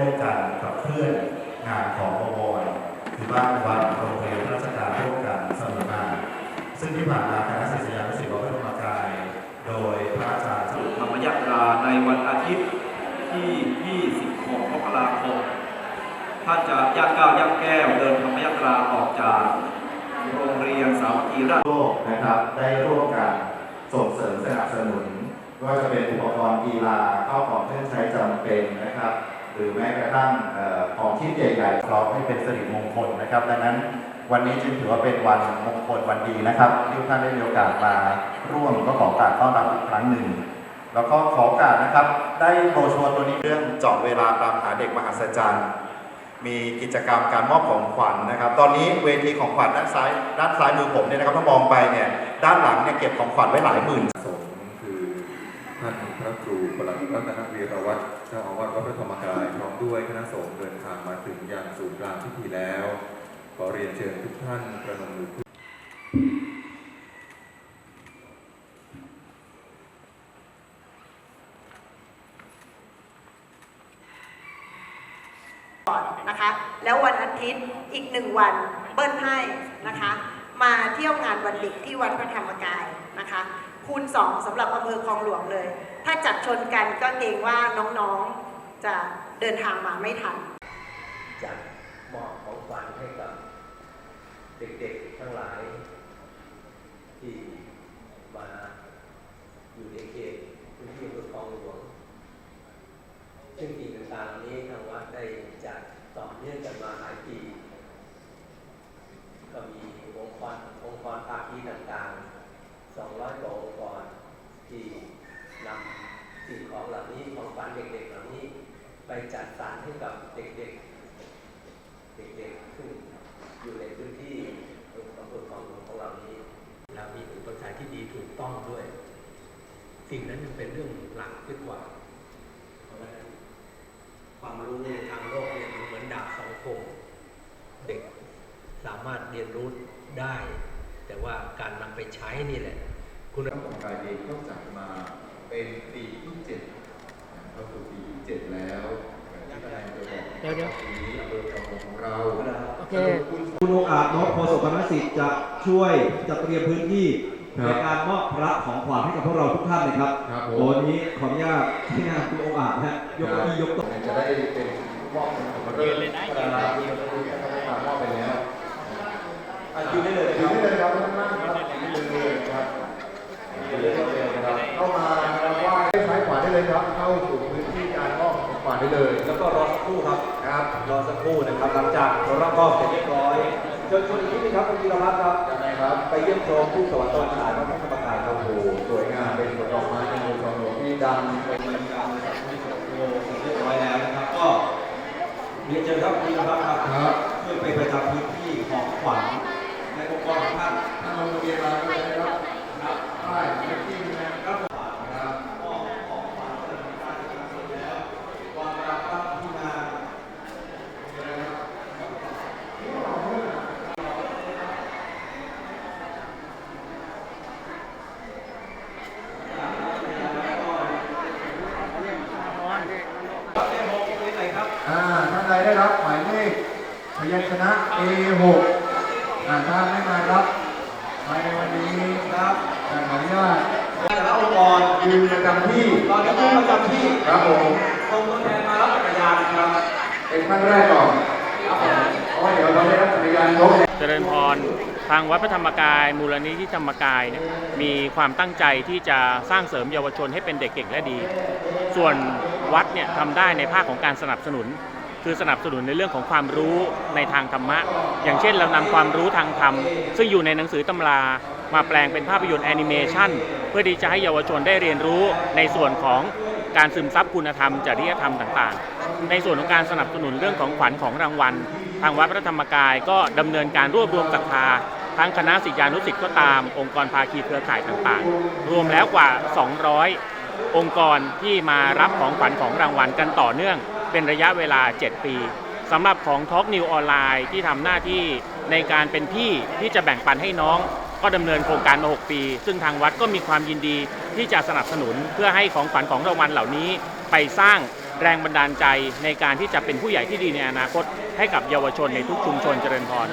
ร่วมกันขับเคลื่อนงานของบวรคือบ้านวัดโรงเรียนราชการร่วมกันเสมอมาซึ่งที่ผ่านมาคณะศิษยานุศิษย์วัดพระธรรมกาย โดยพระอาจารย์ธรรมยาตราในวันอาทิตย์ที่ 26 มกราคมท่านจะย่างก้าวย่างแก้วเดินธรรมยาตราออกจากโรงเรียนสามัคคีราชโลกนะครับได้ร่วมกันส่งเสริมสนับสนุนว่าจะเป็นอุปกรณ์กีฬาเข้าของเครื่องใช้จำเป็น หรือแม้กระทั่งของชิ้นใหญ่ๆพร้อมให้เป็นสิริมงคลนะครับ ดังนั้นวันนี้จึงถือว่าเป็นวันมงคลวันดีนะครับที่ท่านได้มีโอกาสมาร่วมก็ขอการต้อนรับอีกครั้งหนึ่ง แล้วก็ขอโอกาสนะครับ ได้โบรชัวร์ตัวนี้เรื่องเจาะเวลาตามหาเด็กมหัศจรรย์มีกิจกรรมการมอบของขวัญนะครับ ตอนนี้เวทีของขวัญด้านซ้ายด้านซ้ายมือผมเนี่ยนะครับถ้ามองไปเนี่ยด้านหลังเนี่ยเก็บของขวัญไว้หลายหมื่น สงฆ์คือท่านพระ ครูประหลัดรัตนวีรวัตรเจ้าอาวาสวัดพระธรรมกายพร้อมด้วยคณะสงฆ์เดินทางมาถึงยังศูนย์กลางพิธีแล้ว ขอเรียนเชิญทุกท่านประนมมือก่อนนะคะแล้ววันอาทิตย์อีกหนึ่งวันเบิ้ลให้นะคะ มาเที่ยวงานวันเด็กที่วัดพระธรรมกายนะคะ คูณสองสำหรับอำเภอคลองหลวงเลย ถ้าจัดชนกันก็เกรงว่าน้องๆจะเดินทางมาไม่ทันจัดมอบของขวัญให้กับเด็กๆทั้งหลาย ที่มาอยู่ในเขตพื้นที่อำเภอคลองหลวง ซึ่งกิจกรรมนี้ทางวัดได้จัดต่อเนื่องกันมาหลายปี ก็มีองค์กรองค์กรภาคีต่างๆ 200กว่าองค์กรที่นำสิ่งของเหล่านี้ของขวัญเด็กๆเหล่านี้ ไปจัดสรรให้กับเด็กๆ เด็กๆซึ่งอยู่ในพื้นที่อำเภอคลองหลวงของเรานี้เรามีอุปถัมภ์ที่ดีถูกต้องด้วย สิ่งนั้นยังเป็นเรื่องหลักขึ้นกว่า เพราะฉะนั้นความรู้ในทางโลกเนี่ยมันเหมือนดาบสองคมเด็กสามารถเรียนรู้ได้ แต่ว่าการนำไปใช้นี่แหละ คุณระธรรมกายเองก็จัดมาเป็นปีที่เจ็ด เข้าสู่ปีที่เจ็ดแล้วอย่างที่ทนายอำเภอบอกเดี๋ยวเดี๋ยว ปีนี้อำเภอคลองหลวงของเราโอเค คุณ คุณองค์อาจนพโพธิ์สุพรรณสิทธิ์จะช่วยจัดเตรียมพื้นที่ครับในการมอบพระของขวัญให้กับพวกเราทุกท่านเลยครับครับผมโอ้นี้ขออนุญาตที่งานคุณองค์อาจนะฮะยกเก้าอี้ยกโต๊ะจะได้เป็นมอบเป็นของเริ่มพัฒนาที่เราได้มามอบไปแล้วอะยืนได้เลยนะคยืรับนได้เลยครับ กครู่นะครับ หลังจากรับมอบเสร็จเรียบร้อยเชิญชวนอีกนิดนึงครับคุณธีรพัฒน์ครับยังไงครับ ไปเยี่ยมชมผู้สวรรค์ตนฉายพระพุทธธรรมกายครับโอ้โหสวยงามเป็นดอกไม้ในมือของหลวงพี่ดังเป็นบรรยากาศจากผู้สวรรค์โลเรียบร้อยแล้วนะครับ ก็เรียนเชิญครับคุณธีรพัฒน์ครับครับช่วยไปประจำพื้นที่ของขวัญในองค์กรของท่าน ถ้าลงทะเบียนมาก็ได้รับรับป้ายเลขที่นะครับ ครับ ความรักครับที่มา อ่าท่านใดได้รับหมายเลขพ ยัญชนะ A6 อ่าถ้าไม่มารับภายในวันนี้ครับอ่าขออนุญาตแต่ละองค์กรยืนประจำที่ตอนนี้ผู้ประจำที่ครับผมส่งตัวแทนมารับจักรยานครับเป็นท่านแรกก่อนครับผมเพราะว่าเดี๋ยวเราได้รับจักรยานยกเจริญพรทางวัดพระธรรมกาย มูลนิธิธรรมกายเนี่ยมีความตั้งใจที่จะสร้างเสริมเยาวชนให้เป็นเด็กเก่งและดี ส่วนวัดเนี่ยทำได้ในภาคของการสนับสนุน คือสนับสนุนในเรื่องของความรู้ในทางธรรมะ อย่างเช่นเรานำความรู้ทางธรรม ซึ่งอยู่ในหนังสือตำรามาแปลงเป็นภาพยนตร์แอนิเมชันเพื่อที่จะให้เยาวชนได้เรียนรู้ในส่วนของการซึมซับคุณธรรมจริยธรรมต่างๆ ในส่วนของการสนับสนุนเรื่องของขวัญของรางวัล ทางวัดพระธรรมกายก็ดำเนินการรวบรวมศรัทธาทั้งคณะศิษยานุศิษย์ก็ตามองค์กรภาคีเครือข่ายต่างๆ รวมแล้วกว่า 200 องค์กรที่มารับของขวัญของรางวัลกันต่อเนื่อง เป็นระยะเวลา 7 ปีสำหรับของ Talk New ออนไลน์ที่ทำหน้าที่ในการเป็นพี่ที่จะแบ่งปันให้น้อง ก็ดำเนินโครงการมา 6 ปี ซึ่งทางวัดก็มีความยินดีที่จะสนับสนุนเพื่อให้ของขวัญของรางวัลเหล่านี้ ไปสร้างแรงบันดาลใจในการที่จะเป็นผู้ใหญ่ที่ดีในอนาคต ให้กับเยาวชนในทุกชุมชนเจริญพร